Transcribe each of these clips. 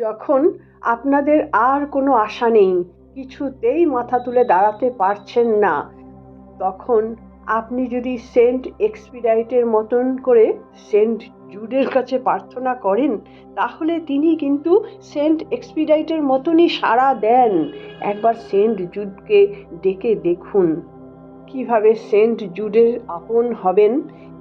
যখন আপনাদের আর কোনো আশা নেই, কিছুতেই মাথা তুলে দাঁড়াতে পারছেন না, তখন আপনি যদি সেন্ট এক্সপিডাইটের মতন করে সেন্ট জুডের কাছে প্রার্থনা করেন, তাহলে তিনি কিন্তু সেন্ট এক্সপিডাইটের মতনই সাড়া দেন। একবার সেন্ট জুডকে ডেকে দেখুন। কীভাবে সেন্ট জুডের আপন হবেন?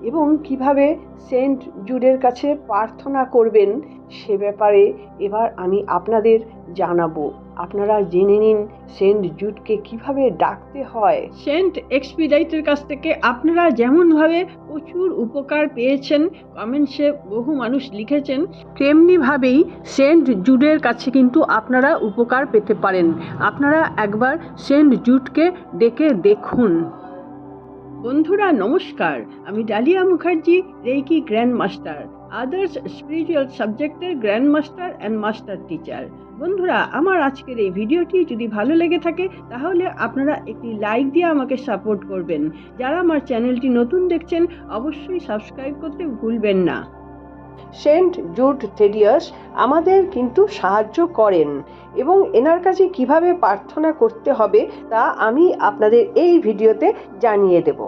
এবং কীভাবে সেন্ট জুডের কাছে প্রার্থনা করবেন সে ব্যাপারে এবার আমি আপনাদের জানাব। আপনারা জেনে নিন সেন্ট জুডকে কীভাবে ডাকতে হয়। সেন্ট এক্সপিডাইটের কাছ থেকে আপনারা যেমনভাবে প্রচুর উপকার পেয়েছেন কমেন্টসে বহু মানুষ লিখেছেন, তেমনিভাবেই সেন্ট জুডের কাছে কিন্তু আপনারা উপকার পেতে পারেন। আপনারা একবার সেন্ট জুডকে ডেকে দেখুন। বন্ধুরা, নমস্কার। আমি Dalia Mukherjee reiki grand master others spiritual সাবজেক্টের grand master and master teacher বন্ধুরা, আমার আজকের এই ভিডিওটি যদি ভালো লেগে থাকে, তাহলে আপনারা একটি লাইক দিয়ে আমাকে সাপোর্ট করবেন। যারা আমার চ্যানেলটি নতুন দেখছেন, অবশ্যই সাবস্ক্রাইব করতে ভুলবেন না। সেন্ট জুড থেডিয়াস আমাদের কিন্তু সাহায্য করেন এবং এনার কাছে কীভাবে প্রার্থনা করতে হবে তা আমি আপনাদের এই ভিডিওতে জানিয়ে দেব।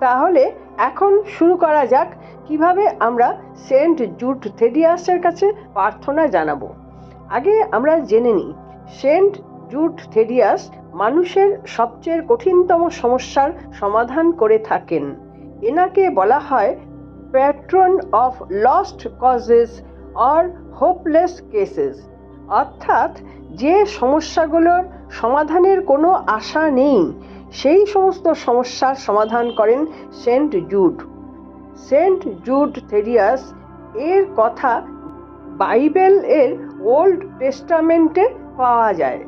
তাহলে এখন শুরু করা যাক, কীভাবে আমরা সেন্ট জুড থেডিয়াসের কাছে প্রার্থনা জানাব। আগে আমরা জেনে নিই, সেন্ট জুড থেডিয়াস মানুষের সবচেয়ে কঠিনতম সমস্যার সমাধান করে থাকেন। এনাকে বলা হয় patron of lost causes or hopeless cases অর্থাৎ, যে সমস্যাগুলোর সমাধানের কোনো আশা নেই, সেই সমস্ত সমস্যার সমাধান করেন সেন্ট জুড। সেন্ট জুড থেরিয়াস এর কথা বাইবেল এর ওল্ড টেস্টামেন্টে পাওয়া যায়।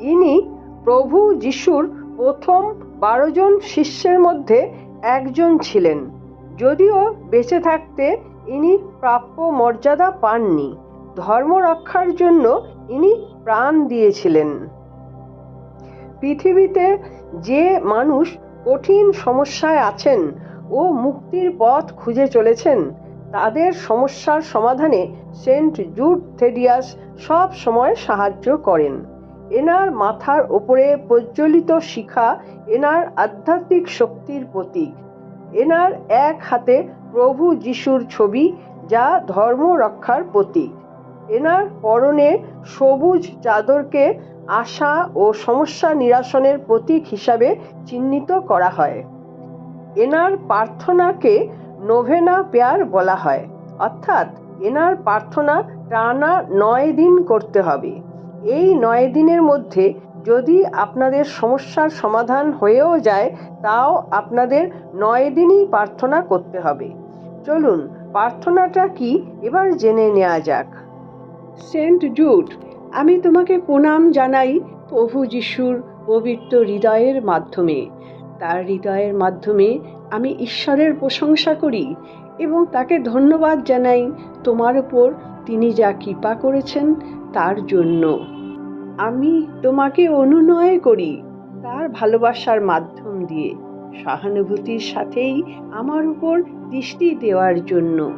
ইনি প্রভু যিশুর প্রথম বারোজন শিষ্যের মধ্যে একজন ছিলেন। যদিও বেঁচে থাকতে ইনি প্রাপ্য মর্যাদা পাননি, ধর্ম রক্ষার জন্য ইনি প্রাণ দিয়েছিলেন। পৃথিবীতে যে মানুষ কঠিন সমস্যায় আছেন ও মুক্তির পথ খুঁজে চলেছেন, তাদের সমস্যার সমাধানে সেন্ট জুড থেডিয়াস সব সময় সাহায্য করেন। এনার মাথার ওপরে প্রজ্বলিত শিখা এনার আধ্যাত্মিক শক্তির প্রতীক। এনার এক হাতে প্রভু যিশুর ছবি যা ধর্ম রক্ষার প্রতীক। এনার পরনে সবুজ চাদরকে আশা ও সমস্যা নিরাসনের প্রতীক হিসাবে চিহ্নিত করা হয়। এনার প্রার্থনাকে নোভেনা পেয়ার বলা হয়। অর্থাৎ এনার প্রার্থনা টানা নয় দিন করতে হবে। এই নয় দিনের মধ্যে যদি আপনাদের সমস্যার সমাধান হয়েও যায়, তাও আপনাদের নয় দিনই প্রার্থনা করতে হবে। চলুন, প্রার্থনাটা কি? এবার জেনে নেওয়া যাক। সেন্ট জুড আমি তোমাকে প্রণাম জানাই প্রভু যিশুর পবিত্র হৃদয়ের মাধ্যমে। তার হৃদয়ের মাধ্যমে আমি ঈশ্বরের প্রশংসা করি এবং তাকে ধন্যবাদ জানাই। তোমার উপর তিনি যা কৃপা করেছেন, তার জন্য। আমি তোমাকে অনুনয় করি তার ভালোবাসার মাধ্যম দিয়ে, সহানুভূতির সাথেই আমার উপর দৃষ্টি দেওয়ার জন্য।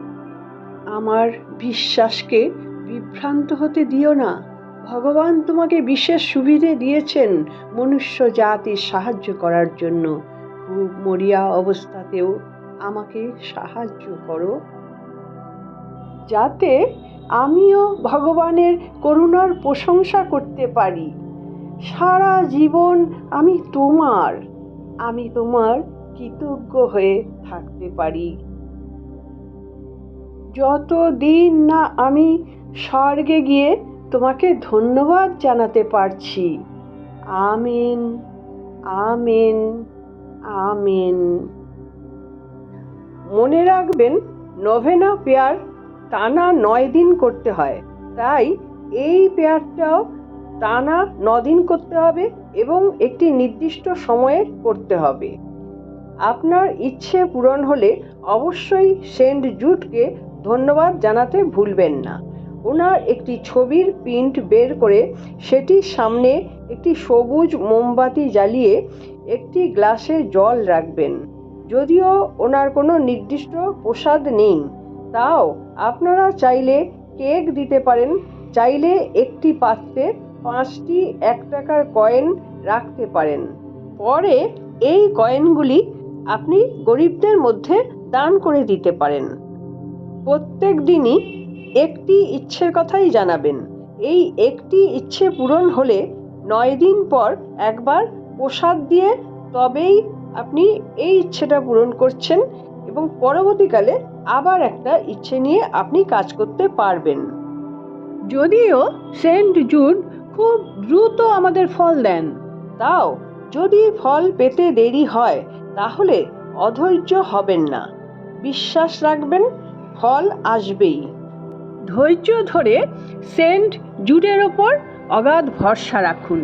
আমার বিশ্বাসকে বিভ্রান্ত হতে দিও না। ভগবান তোমাকে বিশেষ সুবিধে দিয়েছেন মনুষ্য জাতির সাহায্য করার জন্য। খুব মরিয়া অবস্থাতেও আমাকে সাহায্য করো। যাতে আমিও ভগবানের করুণার প্রশংসা করতে পারি। সারা জীবন আমি তোমার আমি তোমার কৃতজ্ঞ হয়ে থাকতে পারি। যত দিন না আমি স্বর্গে গিয়ে তোমাকে ধন্যবাদ জানাতে পারছি, আমিন আমিন আমিন। মনে রাখবেন, নোভেনা পেয়ার টানা নয় দিন করতে হয়। তাই এই পেয়ারটাও টানা ন দিন করতে হবে এবং একটি নির্দিষ্ট সময়ে করতে হবে। আপনার ইচ্ছে পূরণ হলে অবশ্যই সেন্ট জুটকে ধন্যবাদ জানাতে ভুলবেন না। ওনার একটি ছবির প্রিন্ট বের করে সেটির সামনে একটি সবুজ মোমবাতি জ্বালিয়ে একটি গ্লাসে জল রাখবেন। যদিও ওনার কোনো নির্দিষ্ট প্রসাদ নেই। তাও আপনারা চাইলে কেক দিতে পারেন, চাইলে একটি পাত্রে পাঁচটি এক টাকার কয়েন রাখতে পারেন। পরে এই কয়েনগুলি আপনি গরিবদের মধ্যে দান করে দিতে পারেন। প্রত্যেক দিনই একটি ইচ্ছের কথাই জানাবেন। এই একটি ইচ্ছে পূরণ হলে নয় দিন পর একবার প্রসাদ দিয়ে তবেই আপনি এই ইচ্ছেটা পূরণ করছেন এবং পরবর্তীকালে আবার একটা ইচ্ছে নিয়ে আপনি কাজ করতে পারবেন। যদিও সেন্ট জুড খুব দ্রুত আমাদের ফল দেন। তাও যদি ফল পেতে দেরি হয় তাহলে অধৈর্য হবেন না। বিশ্বাস রাখবেন ফল আসবেই। ধৈর্য ধরে সেন্ট জুডের ওপর অগাধ ভরসা রাখুন।